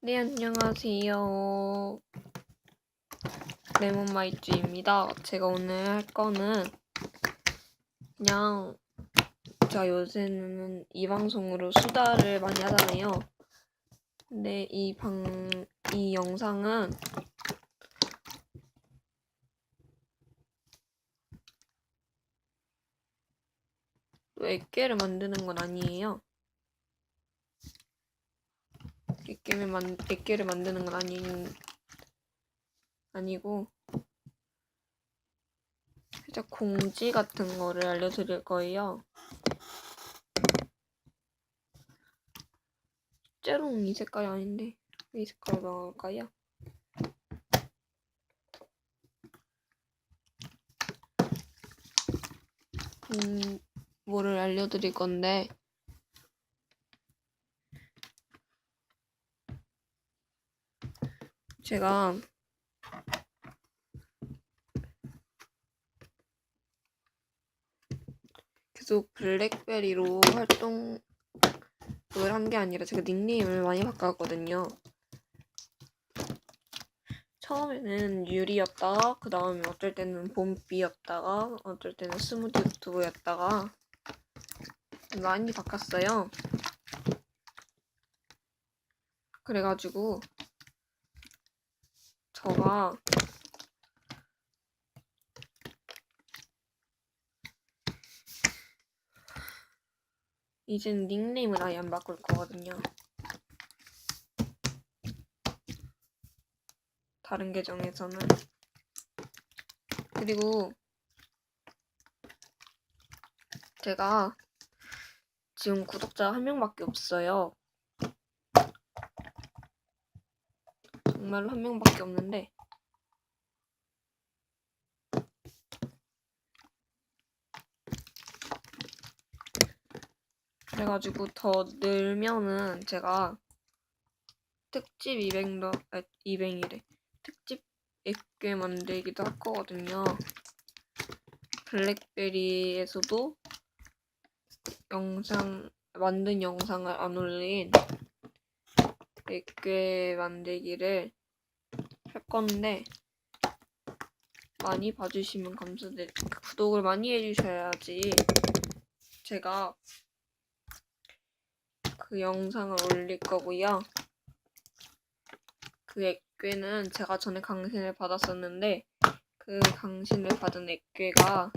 네, 안녕하세요. 레몬마이쮸입니다. 제가 오늘 할 거는 그냥 제가 요새는 이 방송으로 수다를 많이 하잖아요. 근데 이 방, 이 영상은 또 액괴를 만드는 건 아니에요. 액괴를 만 액괴를 만드는 건 아닌 아니고 살짝 공지 같은 거를 알려드릴 거예요. 째롱 이 색깔이 아닌데 왜이 색깔로 나올까요? 음, 뭐를 알려드릴 건데 제가 계속 블랙베리로 활동을 한 게 아니라 제가 닉네임을 많이 바꿨거든요. 처음에는 유리였다가 그 다음에 어쩔 때는 봄비였다가 어쩔 때는 스무디 유튜브였다가 많이 바꿨어요. 그래가지고 저가 이젠 닉네임을 아예 안 바꿀 거거든요. 다른 계정에서는 그리고 제가 지금 구독자 한 명밖에 없어요. 정말로 한 명밖에 없는데 그래가지고 더 늘면은 제가 특집 200도 아 200이래 특집 액괴 만들기도 할 거거든요. 블랙베리에서도 영상 만든 영상을 안 올린 액괴 만들기를 할 건데 많이 봐주시면 감사드릴 구독을 많이 해주셔야지 제가 그 영상을 올릴 거고요. 그 액괴는 제가 전에 강신을 받았었는데 그 강신을 받은 액괴가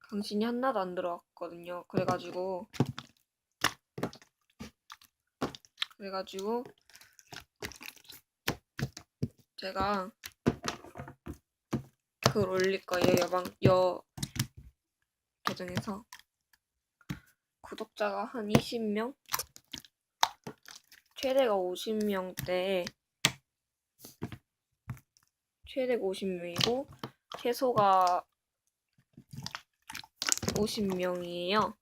강신이 하나도 안 들어왔거든요. 그래가지고 그래가지고 제가 그걸 올릴 거예요. 여방 여 계정에서 구독자가 한 20명 최대가 50명대 최대가 50명이고 최소가 50명이에요.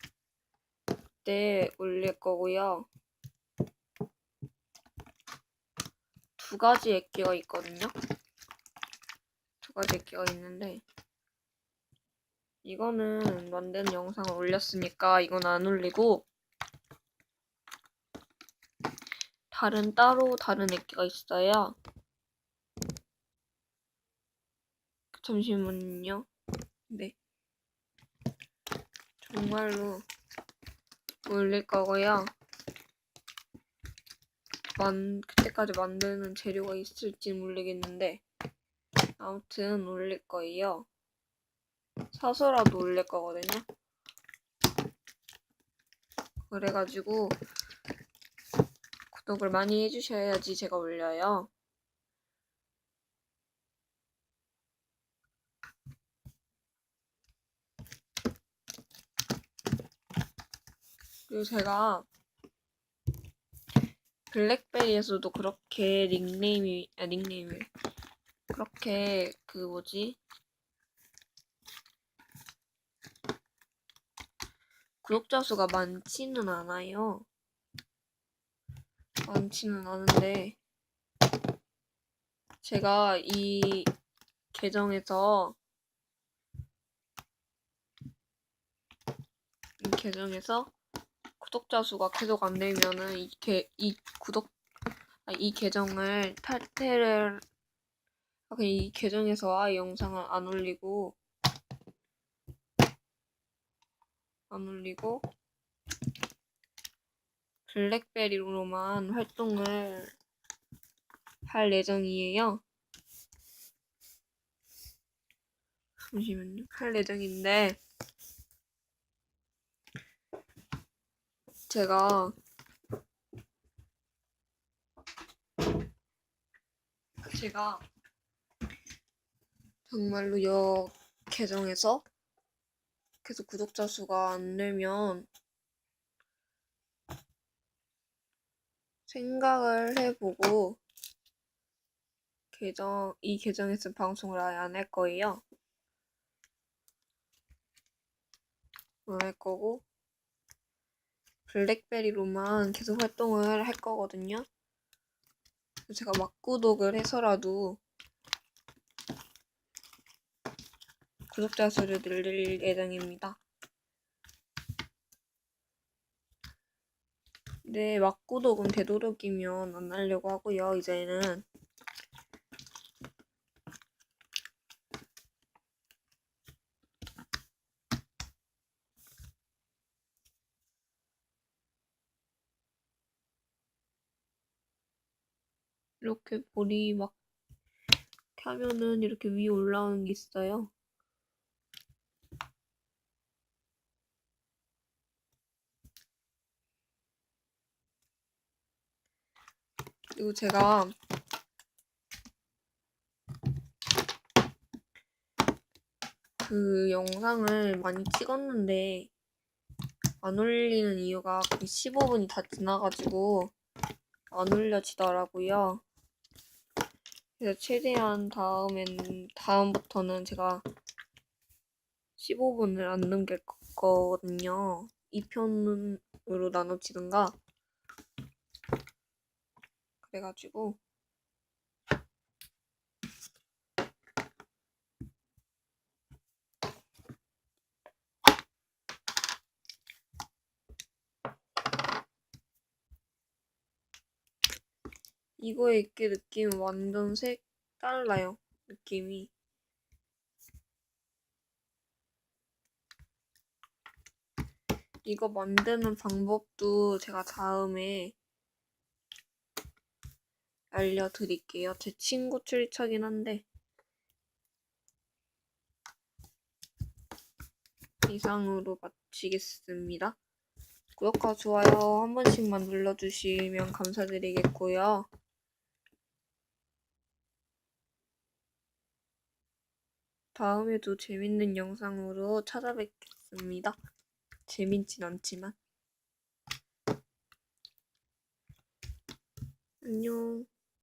그때 올릴 거고요. 두 가지 액기가 있거든요. 두 가지 액기가 있는데 이거는 만드는 영상을 올렸으니까 이건 안 올리고 다른 따로 다른 액기가 있어요. 잠시만요. 네. 정말로 올릴 거고요. 만 그때까지 만드는 재료가 있을지 모르겠는데 아무튼 올릴 거예요. 사서라도 올릴 거거든요. 그래가지고 구독을 많이 해주셔야지 제가 올려요. 그리고 제가 블랙베리에서도 그렇게 닉네임이 아 닉네임이 그렇게 그 뭐지 구독자 수가 많지는 않아요. 많지는 않은데 제가 이 계정에서 이 계정에서 구독자 수가 계속 안 되면은 이게 이 구독 아, 이 계정을 탈퇴를 아, 이 계정에서 아예 영상을 안 올리고 안 올리고 블랙베리로만 활동을 할 예정이에요. 잠시만요. 할 예정인데 제가 제가 정말로 여 계정에서 계속 구독자 수가 안 늘면 생각을 해보고 계정 이 계정에서 방송을 아예 안 할 거예요. 안 할 거고 블랙베리로만 계속 활동을 할 거거든요. 제가 막구독을 해서라도 구독자 수를 늘릴 예정입니다. 네, 막구독은 되도록이면 안 하려고 하고요, 이제는. 이렇게 볼이 막 켜면은 이렇게 위에 올라오는 게 있어요. 그리고 제가 그 영상을 많이 찍었는데 안 올리는 이유가 그 15분이 다 지나가지고 안 올려지더라고요. 그래서 최대한 다음엔 다음부터는 제가 15분을 안 넘길 거거든요. 2편으로 나눠지든가 그래가지고 이거에 있게 느낌은 완전 색달라요. 느낌이. 이거 만드는 방법도 제가 다음에 알려드릴게요. 제 친구 출처긴 한데. 이상으로 마치겠습니다. 구독과 좋아요 한 번씩만 눌러주시면 감사드리겠고요. 다음에도 재밌는 영상으로 찾아뵙겠습니다. 재밌진 않지만. 안녕.